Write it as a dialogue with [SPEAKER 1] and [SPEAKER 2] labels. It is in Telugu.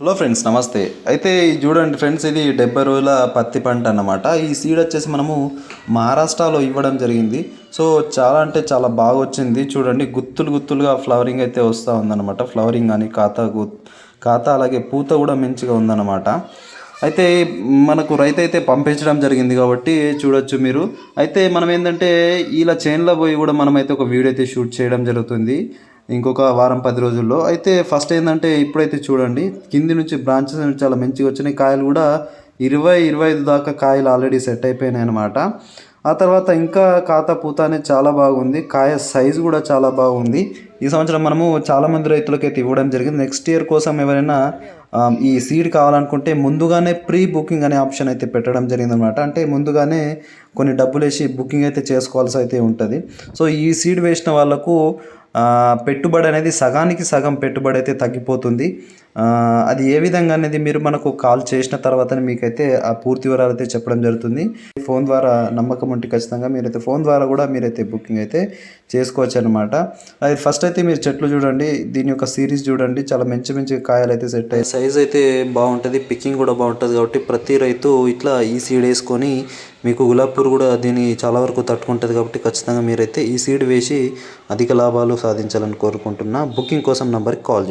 [SPEAKER 1] హలో ఫ్రెండ్స్ నమస్తే. అయితే ఇది చూడండి ఫ్రెండ్స్ ఇది డెబ్బై రోజుల పత్తి పంట అన్నమాట. ఈ సీడ్ వచ్చేసి మనము మహారాష్ట్రలో ఇవ్వడం జరిగింది. సో చాలా అంటే చాలా బాగా వచ్చింది. చూడండి గుత్తులు గుత్తులుగా ఫ్లవరింగ్ అయితే వస్తూ ఉందన్నమాట. ఫ్లవరింగ్ కానీ ఖాతా గు ఖాతా అలాగే పూత కూడా మంచిగా ఉందన్నమాట. అయితే మనకు రైతు అయితే పంపించడం జరిగింది కాబట్టి చూడొచ్చు మీరు. అయితే మనం ఏంటంటే ఇలా చేన్లో పోయి కూడా మనమైతే ఒక వీడియో అయితే షూట్ చేయడం జరుగుతుంది. ఇంకొక వారం పది రోజుల్లో. అయితే ఫస్ట్ ఏంటంటే ఇప్పుడైతే చూడండి కింది నుంచి బ్రాంచెస్ చాలా మంచిగా వచ్చినాయి. కాయలు కూడా ఇరవై ఇరవై ఐదు దాకా కాయలు ఆల్రెడీ సెట్ అయిపోయినాయి అనమాట ఆ తర్వాత ఇంకా ఖాతా పూత అనేది చాలా బాగుంది. కాయ సైజు కూడా చాలా బాగుంది. ఈ సంవత్సరం మనము చాలామంది రైతులకైతే ఇవ్వడం జరిగింది. నెక్స్ట్ ఇయర్ కోసం ఎవరైనా ఈ సీడ్ కావాలనుకుంటే ముందుగానే ప్రీ బుకింగ్ అనే ఆప్షన్ అయితే పెట్టడం జరిగిందనమాట అంటే ముందుగానే కొన్ని డబ్బులు వేసి బుకింగ్ అయితే చేసుకోవాల్సి అయితే ఉంటుంది. సో ఈ సీడ్ వేసిన వాళ్ళకు పెట్టుబడి అనేది సగానికి సగం పెట్టుబడి అయితే తగ్గిపోతుంది. అది ఏ విధంగా అనేది మీరు మనకు కాల్ చేసిన తర్వాతనే మీకైతే ఆ పూర్తి వివరాలు అయితే చెప్పడం జరుగుతుంది. ఫోన్ ద్వారా నమ్మకం ఉంటే ఖచ్చితంగా మీరైతే ఫోన్ ద్వారా కూడా మీరైతే బుకింగ్ అయితే చేసుకోవచ్చు అనమాట అది ఫస్ట్ అయితే మీరు చెట్లు చూడండి దీని యొక్క సిరీస్ చూడండి చాలా మంచి మంచి కాయలు అయితే సెట్ అయ్యాయి. సైజ్ అయితే బాగుంటుంది పికింగ్ కూడా బాగుంటుంది కాబట్టి ప్రతి రైతు ఇట్లా ఈ సీడ్ వేసుకొని మీకు గులాబ్ కూడా దీన్ని చాలా వరకు తట్టుకుంటుంది కాబట్టి ఖచ్చితంగా మీరైతే ఈ సీడ్ వేసి అధిక లాభాలు సాధించాలని కోరుకుంటున్నా. బుకింగ్ కోసం నంబర్కి కాల్ చేయండి.